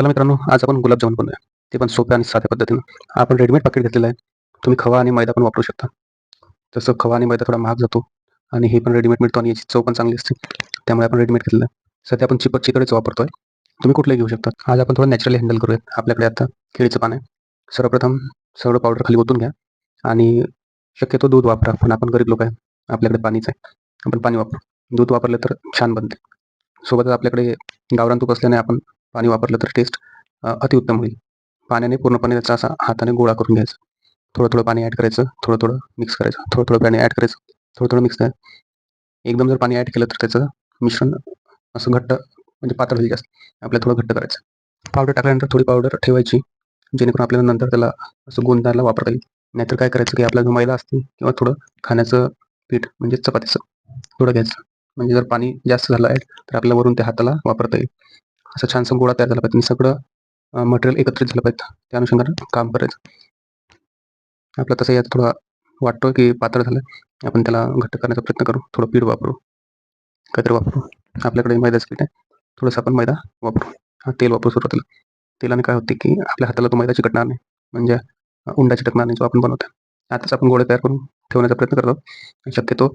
चला मित्रांनो आज आपण गुलाबजामुन बनवूया. ते पण सोप्या आणि साध्या पद्धतीनं. आपण रेडीमेड पाकिट घेतलेलं आहे. तुम्ही खवा आणि मैदा पण वापरू शकता. तसं खवा आणि मैदा थोडा महाग जातो आणि हे पण रेडीमेड मिळतो आणि याची चव पण चांगली असते. त्यामुळे आपण रेडीमेड घेतलेलं आहे. सध्या आपण चिपट चितळेचं वापरतोय. तुम्ही कुठलंही घेऊ शकता. आज आपण थोडं नॅचरली हँडल करूयात. आपल्याकडे आता केळीचं पान आहे. सर्वप्रथम सगळं पावडर खाली ओतून घ्या आणि शक्यतो दूध वापरा. पण आपण गरीब लोक आहे. आपल्याकडे पाणीच आहे. आपण पाणी वापरू. दूध वापरलं तर छान बनते. सोबतच आपल्याकडे गावरान तूप असल्याने आपण पाणी वापरलं तर टेस्ट अतिउत्तम होईल. पाण्याने पूर्णपणे त्याचा असा हाताने गोळा करून घ्यायचा. थोडं थोडं पाणी ॲड करायचं थोडं थोडं मिक्स करायचं थोडं थोडं पाणी ॲड करायचं थोडं थोडं मिक्स करायचं. एकदम जर पाणी ॲड केलं तर त्याचं मिश्रण असं घट्ट म्हणजे पातळ होईल जास्त. आपल्याला थोडं घट्ट करायचं. पावडर टाकल्यानंतर थोडी पावडर ठेवायची जेणेकरून आपल्याला नंतर त्याला असं गोंदायला वापरता येईल. नाहीतर काय करायचं की आपल्या जो मैदा असते किंवा थोडं खाण्याचं पीठ म्हणजे चपातीचं थोडं घ्यायचं. म्हणजे जर पाणी जास्त झालं आहे तर आपल्याला वरून त्या हाताला वापरता येईल. असं छानसं गोळा तयार झाला पाहिजे. आणि सगळं मटेरियल एकत्रित झालं पाहिजे. त्या अनुषंगानं काम करायचं. आपलं तसं यात थोडा वाटतो की पातळ झालं. आपण त्याला घट्ट करण्याचा प्रयत्न करू. थोडं पीठ वापरू. काहीतरी वापरू. आपल्याकडे मैदाच पीठ आहे. थोडंसं आपण मैदा वापरू. हा तेल वापरू सुरुवातीला. तेलाने काय होते की आपल्या हाताला तो मैदा चिकटणार नाही. म्हणजे उंडा चिटकणार नाही जो आपण बनवतो आताच आपण गोळे तयार करून ठेवण्याचा प्रयत्न करतो. शक्यतो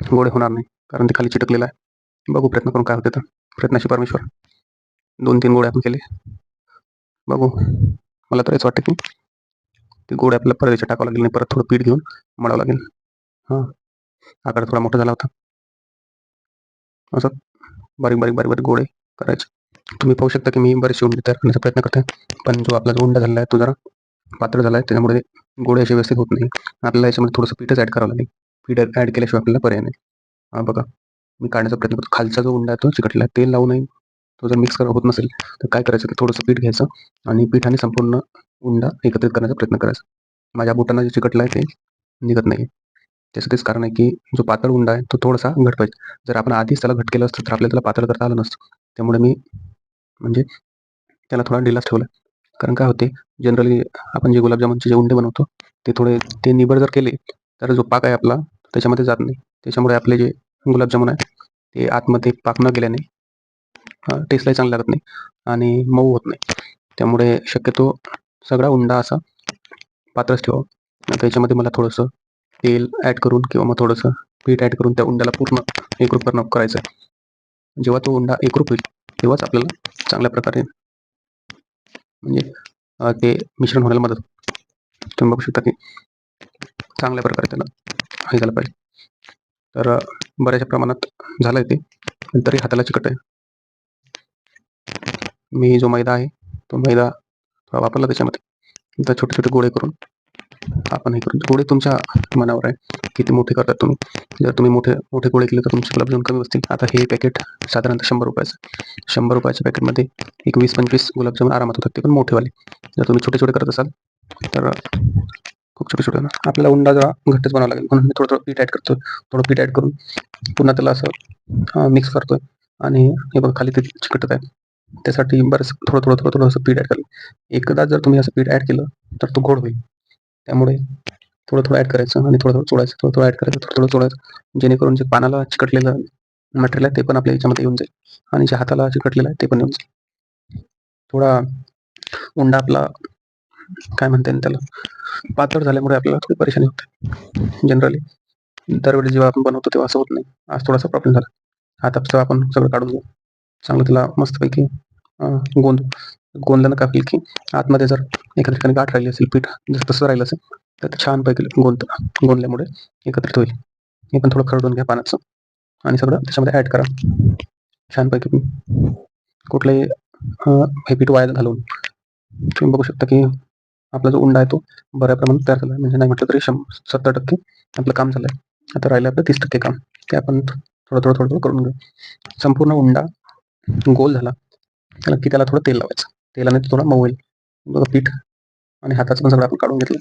गोळे होणार नाही. कारण ते खाली चिटकलेलं आहे. बघू प्रयत्न करून काय होते तर. प्रयत्नाशी परमेश्वर. दोन तीन गोळे आपण केले. बघू. मला तर हेच वाटतं की ते गोळे आपल्याला परत टाकावं लागेल आणि परत थोडं पीठ घेऊन मळावं लागेल. हां. आकार थोडा मोठा झाला होता. असं बारीक बारीक बारीक बारीक गोळे करायचे. तुम्ही पाहू शकता की मी बरेचसे उंडे तयार करण्याचा प्रयत्न करते पण जो आपला जो उंडा झाला आहे तो जरा पातळ झाला आहे. त्याच्यामुळे गोळे असे व्यवस्थित होत नाही. आपल्याला याच्यामध्ये थोडंसं पीठच ॲड करावं लागेल. पीठ ॲड केल्याशिवाय आपल्याला पर्याय नाही. हां बघा. मी काढण्याचा प्रयत्न करतो. खालचा जो उंडा आहे तो चिकटला तेल लावू नये. तो जर मिक्स करा होत नसेल तर काय करायचं? की थोडंसं पीठ घ्यायचं आणि पीठाने संपूर्ण उंडा एकत्रित करण्याचा प्रयत्न करायचा. माझ्या बोटांना जे चिकटलं आहे ते निघत नाही. त्याचं तेच कारण आहे की जो पातळ उंडा आहे तो थोडासा घट पाहिजे जर आपण आधीच त्याला घट केलं असतं तर आपल्याला त्याला पातळ करता आलं नसतं. त्यामुळे मी म्हणजे त्याला थोडा ढिलाच ठेवला. कारण काय होते जनरली आपण जे गुलाबजामुनचे जे उंडे बनवतो ते थोडे ते निबर जर केले तर जो पाक आहे आपला त्याच्यामध्ये जात नाही. त्याच्यामुळे आपले जे गुलाबजामुन आहे ते आतमध्ये पाक न गेल्याने टेस्टलाही चांगलं लागत नाही. आणि मऊ होत नाही. त्यामुळे शक्यतो सगळा उंडा असा पातळच ठेवा त्याच्यामध्ये मला थोडंसं तेल ॲड करून किंवा मग थोडंसं पीठ ॲड करून त्या उंड्याला पूर्ण एकरूप करणं करायचं आहे. जेव्हा तो उंडा एकरूप होईल तेव्हाच आपल्याला चांगल्या प्रकारे म्हणजे ते मिश्रण होण्याला मदत तुम्ही बघू शकता की चांगल्या प्रकारे त्याला हे झालं पाहिजे. तर बऱ्याचशा प्रमाणात झालं आहे ते. तरी हाताला चिकट आहे. मी जो मैदा आहे तो मैदा थोडा वापरला त्याच्यामध्ये. तर छोटे छोटे गोळे करून आपण हे करून गोळे तुमच्या मनावर आहे किती मोठे करतात तुम्ही. जर तुम्ही मोठे मोठे गोळे केले तर तुमचे गुलाबजाम कमी बसतील आता हे पॅकेट साधारणतः शंभर रुपयाचं शंभर रुपयाच्या पॅकेटमध्ये एक वीस पंचवीस गुलाबजामुन आरामात होतात. ते पण मोठेवाले. जर तुम्ही छोटे छोटे करत असाल तर खूप छोटे छोटे आपल्याला उंडा जरा घट्टच बनावं लागेल. म्हणून मी थोडं थोडं पीठ ॲड करतो थोडं पीठ ॲड करून पुन्हा त्याला असं मिक्स करतोय. आणि हे बघ खाली ते चिकटत आहे. त्यासाठी बरंच थोडं थोडं थोडं थोडं असं पीठ ॲड करेल एकदा जर तुम्ही असं पीठ ॲड केलं तर तो गोड होईल. त्यामुळे थोडं थोडं ॲड करायचं आणि थोडं थोडं चोळायचं थोडं थोडं ॲड करायचं थोडं थोडं चोळायचं. जेणेकरून जे पानाला चिकटलेलं मटेरियल आहे ते पण आपल्या याच्यामध्ये येऊन जाईल. आणि जे हाताला चिकटलेलं आहे ते पण येऊन जाईल. थोडा उंडा आपला काय म्हणता येईल त्याला? पातळ झाल्यामुळे आपल्याला थोडी परेशानी होते. जनरली दरवेळी जेव्हा आपण बनवतो तेव्हा असं होत नाही. आज थोडासा प्रॉब्लेम झाला. आता आपण सगळं काढून घेऊ. चांगलं तिला मस्तपैकी गोंद गोंदल्यानं काय की आतमध्ये जर एका ठिकाणी गाठ राहिली असेल पीठ जर तसं राहिलं असेल तर ते छानपैकी गोंद गोंदल्यामुळे एकत्रित होईल. हे पण थोडं खरडून घ्या पाण्याचं आणि सगळं त्याच्यामध्ये ॲड करा. छानपैकी कुठलंही हे पीठ वाया घालून तुम्ही बघू शकता की आपला जो उंडा आहे तो बऱ्या प्रमाणात तयार झाला म्हणजे नाही म्हटलं तरी शं सत्तर टक्के आपलं काम झालं आहे आता राहिलं आपलं तीस टक्के काम. ते आपण थोडं थोडं थोडं थोडं करून घेऊ. संपूर्ण उंडा गोल झाला. त्याला की त्याला थोडं तेल लावायचं. तेलाने थोडा मऊ होईल. बघा पीठ आणि हाताचं पण सगळं आपण काढून घेतलं.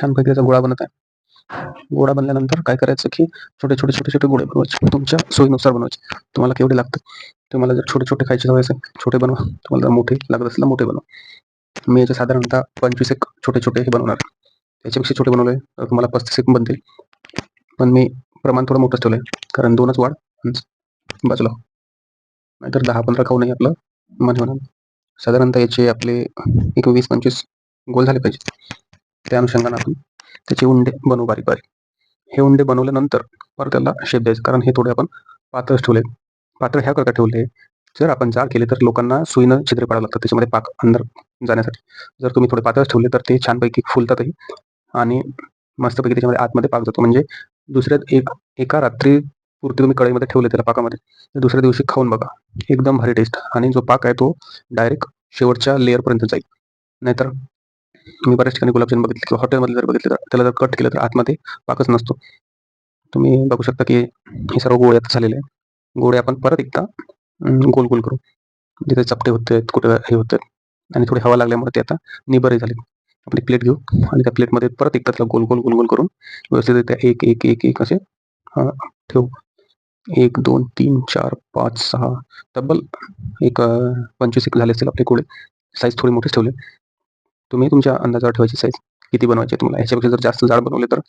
छानपैकी त्याचा गोळा बनत आहे. गोळा बनल्यानंतर काय करायचं की छोटे छोटे छोटे छोटे गोळे बनवायचे. तुमच्या सोयीनुसार बनवायचे. तुम्हाला केवढे लागतं? तुम्हाला जर छोटे छोटे खायचे हवे असेल छोटे बनवा. तुम्हाला जर मोठे लागत असेल मोठे बनवा. मी याचे साधारणतः पंचवीस एक छोटे छोटे हे बनवणार. त्याच्यापेक्षा छोटे बनवले तर तुम्हाला पस्तीस एक बनतील. पण मी प्रमाण थोडं मोठंच ठेवलं आहे कारण दोनच वाढ बाजूला. नाहीतर दहा पंधरा खाऊ नाही आपलं. मन म्हणून साधारणतः याचे आपले एक वीस पंचवीस गोल झाले पाहिजे त्या अनुषंगाने आपण त्याचे उंडे बनवू बारीक बारीक. हे उंडे बनवल्यानंतर परत त्याला शेप द्यायचं. कारण हे थोडे आपण पातळच ठेवले. पातळ ह्या करता ठेवले. जर आपण जाड केले तर लोकांना सुईनं छिद्र पाडावं लागतं त्याच्यामध्ये पाक अंदर जाण्यासाठी. जर तुम्ही थोडे पातळ ठेवले तर ते छानपैकी फुलतातही आणि मस्तपैकी त्याच्यामध्ये आतमध्ये पाक जातो. म्हणजे दुसऱ्या एक एका रात्री पुरती तुम्ही कढईमध्ये ठेवले त्याला पाकामध्ये दुसऱ्या दिवशी खाऊन बघा. एकदम भारी टेस्ट आणि जो पाक आहे तो डायरेक्ट शेवटच्या लेअरपर्यंत जाईल. नाहीतर तुम्ही बऱ्याच ठिकाणी गुलाबजाम बघितले किंवा हॉटेलमध्ये जर बघितले तर त्याला जर कट केलं तर आतमध्ये पाकच नसतो. तुम्ही बघू शकता की हे सर्व गोळे आता झालेले आहे गोळे आपण परत एकदा गोल गोल करू. जिथे चपटे होते कुठे हे होते आणि थोडी हवा लागल्यामुळे ते आता निबरे झाले आपली प्लेट घेऊ आणि त्या प्लेटमध्ये परत एकदा त्याला गोल गोल गोल गोल करून व्यवस्थितरित्या एक एक एक एक असे ठेवू. एक दोन तीन चार पाच सहा. तब्बल एक पंचवीस एक झाले असतील आपले गोळे साईज थोडी मोठीच ठेवले. तुम्ही तुमच्या अंदाजावर ठेवायची साईज किती बनवायची आहे तुम्हाला? ह्याच्यापेक्षा जर जास्त जाड बनवले तर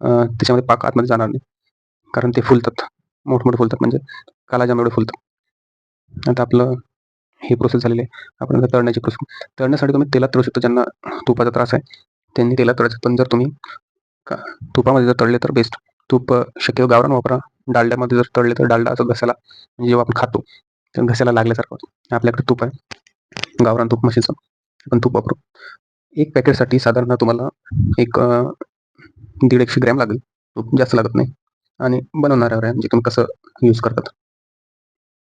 त्याच्यामध्ये पाक आतमध्ये जाणार नाही. कारण ते फुलतात. मोठमोठे फुलतात म्हणजे कालाजाम एवढे फुलतात. आता आपलं हे प्रोसेस झालेली आहे. आपण आता तळण्याची प्रोसेस तळण्यासाठी तुम्ही तेलात तळू शकता. ज्यांना तुपाचा त्रास आहे त्यांनी तेलात तळायचं. पण जर तुम्ही का तुपामध्ये जर तळले तर बेस्ट तूप शक्यतो गावरान वापरा. डालड्यामध्ये जर तळले तर डालडा असं घसाला म्हणजे जेव्हा आपण खातो तर घशाला लागल्यासारखं आपल्याकडे तूप आहे. गावरान तूप म्हशीचं. आपण तूप वापरू. एक पॅकेटसाठी साधारण तुम्हाला एक दीड एकशे ग्रॅम लागेल. तूप जास्त लागत नाही. आणि बनवणाऱ्यावर आहे. म्हणजे तुम्ही कसं यूज करतात.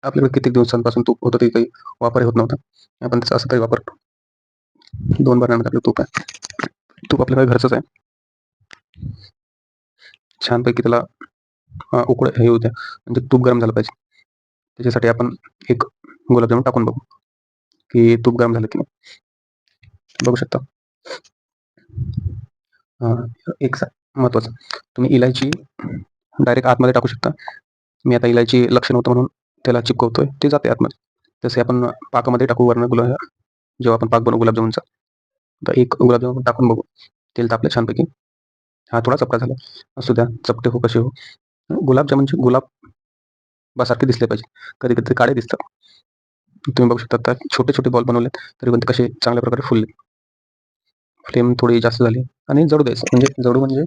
आपल्याकडे किती दिवसांपासून तूप होतं ते काही वापरही होत नव्हता. आपण त्याचा असं तरी वापरतो दोन बरण्यामध्ये आपलं तूप आहे. तूप आपल्याकडे घरचंच आहे. छानपैकी त्याला उकड हे होऊ द्या म्हणजे तूप गरम झालं पाहिजे. त्याच्यासाठी आपण एक गुलाबजामुन टाकून बघू. की तूप गरम झालं की नाही. बघू शकता. एक महत्वाचं. तुम्ही इलायची डायरेक्ट आतमध्ये टाकू शकता. मी आता इलायची लक्ष नव्हतं म्हणून त्याला चिपकवतोय. ते जाते आतमध्ये. तसे आपण पाकामध्ये टाकू वरण गुलाब जेव्हा आपण पाक बनवू गुलाबजामुनचा तर एक गुलाबजामुन टाकून बघू. तेल तापलं छानपैकी. हा थोडा चपका झाला. असू द्या चपटे हो कसे हो. गुलाबजामुनचे गुलाब सारखे दिसले पाहिजे. कधी कधी ते काळे दिसतात. तुम्ही बघू शकता आता छोटे छोटे बॉल बनवले तरी पण ते कसे चांगल्या प्रकारे फुलले. फ्लेम थोडी जास्त झाली आणि जडू द्यायचं. म्हणजे जडू म्हणजे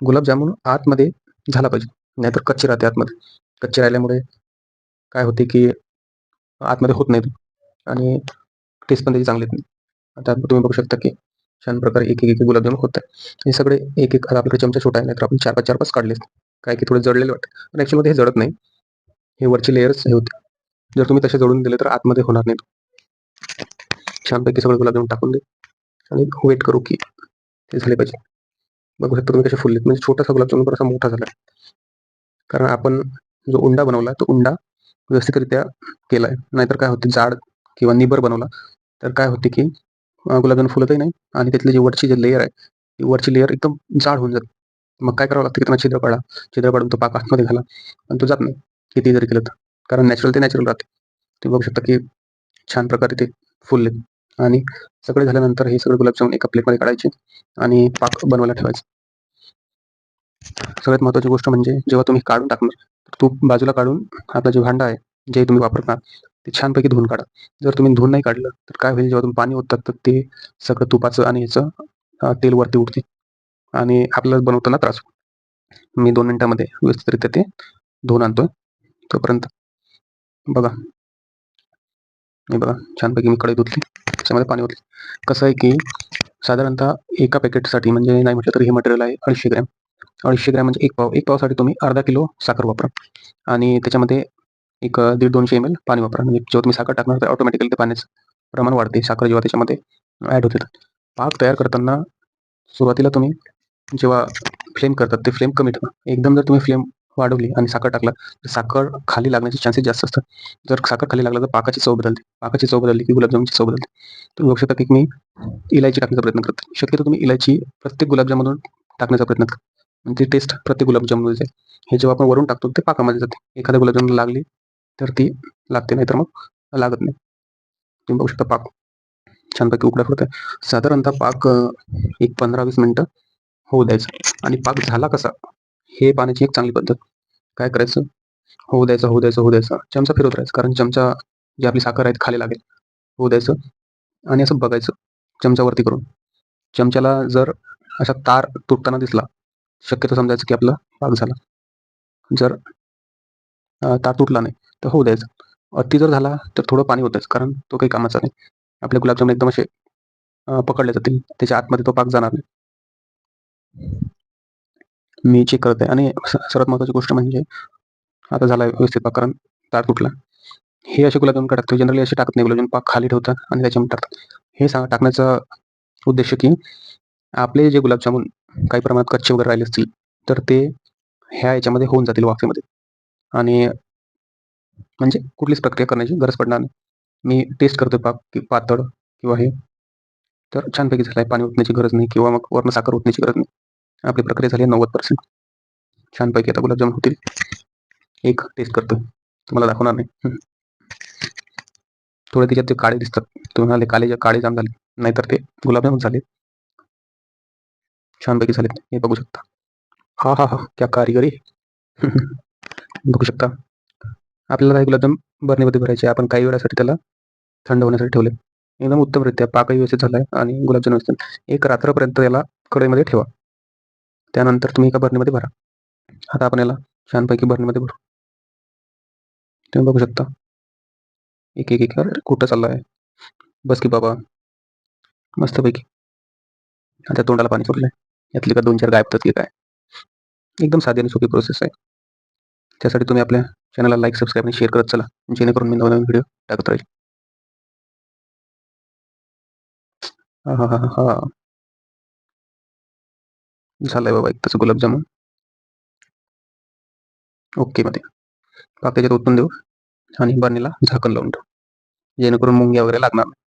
गुलाबजामुन आतमध्ये झाला पाहिजे. नाहीतर कच्चे राहते आतमध्ये. कच्चे राहिल्यामुळे काय होते की आतमध्ये होत नाही आणि टेस्ट पण त्याची चांगली येत नाही. आता तुम्ही बघू शकता की छान प्रकारे एक एक एक गुलाबजामुन होत आहे. हे सगळे एक एक आपल्याकडे चमचा छोटा आहे नाहीतर आपण चार पाच चार पाच काढले असते. काय की थोडं जडलेलं वाटतं. पण ॲक्च्युअली हे जळत नाही. हे वरचे लेयर्स हे होते. जर तुम्ही तसे जळून दिले तर आतमध्ये होणार नाही छानपैकी सगळं गुलाबजामुन टाकून दे. आणि वेट करू की ते झाले पाहिजे. बघू शकता तुम्ही कसे फुललेत. म्हणजे छोटासा गुलाबजामुन पण असा मोठा झाला कारण आपण जो उंडा बनवला तो उंडा व्यवस्थितरित्या केलाय. नाहीतर काय होते? जाड किंवा निबर बनवला. तर काय होते की अं, गुलाबजामुन फुलतही नाही. आणि त्यातली जी वरची जी लेअर आहे ती वरची लेअर एकदम जाड होऊन जाते. मग काय करावं लागतं की त्यांना छिद्र पाडा छिद्र पाडून तो पाक आतमध्ये घाला. पण तो जात नाही. किती जरी केलं तर. कारण नॅचरल ते नॅचरल राहते. तुम्ही बघू शकता की छान प्रकारे ते फुलले आणि सगळे झाल्यानंतर हे सगळे गुलाबजामुन एका प्लेटमध्ये काढायचे आणि पाक बनवायला ठेवायचं. सगळ्यात महत्वाची गोष्ट म्हणजे जेव्हा तुम्ही काढून टाकणार तूप बाजूला काढून आपला जे भांडा आहे जे तुम्ही वापरणार ते छानपैकी धुवून काढा. जर तुम्ही धुवून नाही काढलं तर काय होईल? जेव्हा तुम्ही पाणी ओततात तर ते सगळं तुपाचं आणि ह्याचं तेल वरती उठते आणि आपल्याला बनवताना त्रास मी दोन मिनिटामध्ये व्यवस्थितरित्या ते धुवून आणतोय. तोपर्यंत बघा. मी बघा छानपैकी मी कढई धुतली. त्याच्यामध्ये पाणी ओतले. कसं आहे की साधारणतः एका पॅकेटसाठी म्हणजे नाही म्हटलं तर हे मटेरियल आहे अडीचशे ग्रॅम. अडीचशे ग्रॅम म्हणजे एक पाव एक पावसाठी तुम्ही अर्धा किलो साखर वापरा. आणि त्याच्यामध्ये एक दीड दोनशे एम एल पाणी वापरा. म्हणजे जेव्हा तुम्ही साखर टाकणार तर ऑटोमॅटिकली ते पाण्याचं प्रमाण वाढते. साखर जेव्हा त्याच्यामध्ये ॲड होते पाक तयार करताना सुरुवातीला तुम्ही जेव्हा फ्लेम करतात ते फ्लेम कमी ठेवा एकदम जर तुम्ही फ्लेम वाढवली आणि साखर टाकला तर साखर खाली लागण्याचे चान्सेस जास्त असतात. जर साखर खाली लागला तर पाकाची चव बदलते. पाकाची चव बदलली की गुलाबजामची चव बदलते. तुम्ही बघू शकता की मी इलायची टाकण्याचा प्रयत्न करतो शक्यतो तुम्ही इलायची प्रत्येक गुलाबजामधून टाकण्याचा प्रयत्न करा. म्हणजे टेस्ट प्रत्येक गुलाबजाममध्ये जाईल हे जेव्हा आपण वरून टाकतो ते पाकामध्ये जाते. एखाद्या गुलाबजामुन लागली तर ती लागते नाही तर मग लागत नाही. तुम्ही बघू शकता पाक छानपैकी उकडा होत आहे साधारणतः पाक एक पंधरा वीस मिनटं होऊ द्यायचं. आणि पाक झाला कसा? हे पाण्याची एक चांगली पद्धत. काय करायचं? होऊ द्यायचं होऊ द्यायचं होऊ द्यायचं. चमचा फिरवत राहायचं. कारण चमचा जी आपली साखर आहे खाली लागेल. होऊ द्यायचं. आणि असं बघायचं चमच्यावरती करून. चमच्याला जर असा तार तुटताना दिसला शक्यतो समजायचं की आपला पाक झाला. जर तार तुटला नाही तर होऊ द्यायचं. अति जर झाला तर थोडं पाणी होतंच कारण तो काही कामाचा नाही. आपले गुलाबजामुन एकदम असे पकडले जातील. त्याच्या आतमध्ये तो पाक जाणार नाही. मी चेक करत आहे आणि सर्वात महत्त्वाची गोष्ट म्हणजे आता झाला व्यवस्थित पाक कारण तार तुटला. हे असे गुलाब टाकतो जनरली असे टाकत नाही. गुलाबजामुन पाक खाली ठेवतात आणि त्याच्यामध्ये टाकतात. हे सांग टाकण्याचा उद्देश की आपले जे गुलाबजामुन काही प्रमाणात कच्चे वगैरे राहिले असतील तर ते ह्या याच्यामध्ये होऊन जातील वाफेमध्ये. आणि म्हणजे कुठलीच प्रक्रिया करण्याची गरज पडणार नाही. मी टेस्ट करतोय पाक की पातळ किंवा हे. तर छानपैकी झालाय. पाणी ओतण्याची गरज नाही किंवा मग वर्ण साखर ओतण्याची गरज नाही. आपली प्रक्रिया झाली आहे नव्वद पर्सेंट छानपैकी आता गुलाबजामुन होतील. एक टेस्ट करतो. तुम्हाला दाखवणार नाही. थोडे त्याच्यात ते काळे दिसतात. तुम्ही म्हणाले काळे जे काळे जाम झाले. नाहीतर ते गुलाबजामुन झाले. छानपैकी झालेत. हे बघू शकता. हा हा हा. क्या कारिगरी. बघू शकता. आपल्याला हे गुलाबजाम बरणीमध्ये भरायचे आपण काही वेळासाठी त्याला थंड होण्यासाठी ठेवले. एकदम उत्तमरित्या पाकही व्यवस्थित झालाय आणि गुलाबजाम व्यवस्थित. एक रात्रपर्यंत याला कढईमध्ये ठेवा. त्यानंतर तुम्ही एका बरणीमध्ये भरा. आता आपण याला छानपैकी बरणीमध्ये भरू. तुम्ही बघू शकता. एक एक एक अरे, कुठं आहे बस की बाबा. मस्तपैकी. आता तोंडाला पाणी सुटलंय यातली का दोन चार गायबतात की काय? एकदम साधी आणि सोपी प्रोसेस आहे. त्यासाठी तुम्ही आपल्या चॅनलला लाईक सबस्क्राईब आणि शेअर करत चला. जेणेकरून मी नवनवीन व्हिडिओ टाकत राहील. हा हा हा हा झालंय बाबा एक तसं गुलाबजामुन. ओके मध्ये पाक त्याच्यात ओतून देऊ. आणि बर्नीला झाकण लावून ठेवू. जेणेकरून मुंग्या वगैरे लागणार नाही.